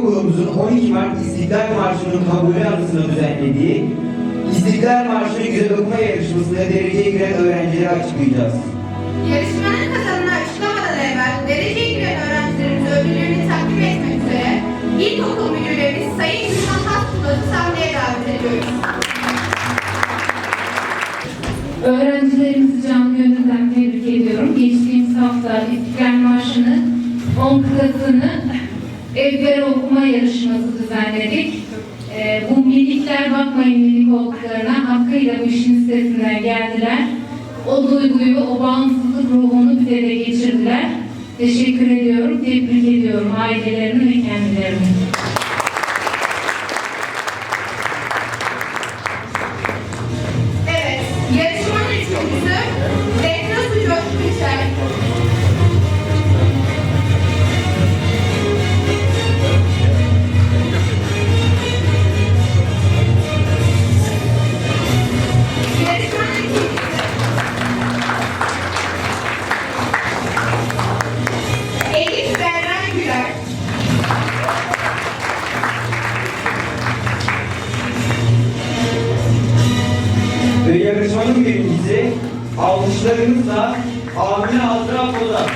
okulumuzun 12 Mart İstiklal Marşı'nın kabulü anısına düzenlediği İstiklal Marşı güzel okuma yarışmasında dereceye giren öğrencileri açıklayacağız. Yarışmanın kazanını açıklamadan evvel dereceye giren öğrencilerimize ödüllerini takdim etmek üzere İlkokul Müdürümüz Sayın Gülhan Hasbulat'ı sahneye davet ediyoruz. Öğrencilerimizi canı gönülden tebrik ediyorum. Geçtiğimiz hafta İstiklal Marşı'nı 10 kıtasını evlere okuma yarışması düzenledik. Ee, bu minikler bakmayın minik olduklarına hakkıyla bu işin üstesinden geldiler. O duyguyu, o bağımsızlık ruhunu bize de geçirdiler. Teşekkür ediyorum, tebrik ediyorum ailelerini ve Ve yarışmanın birincisi alkışlarınızla Amine Azra Polat.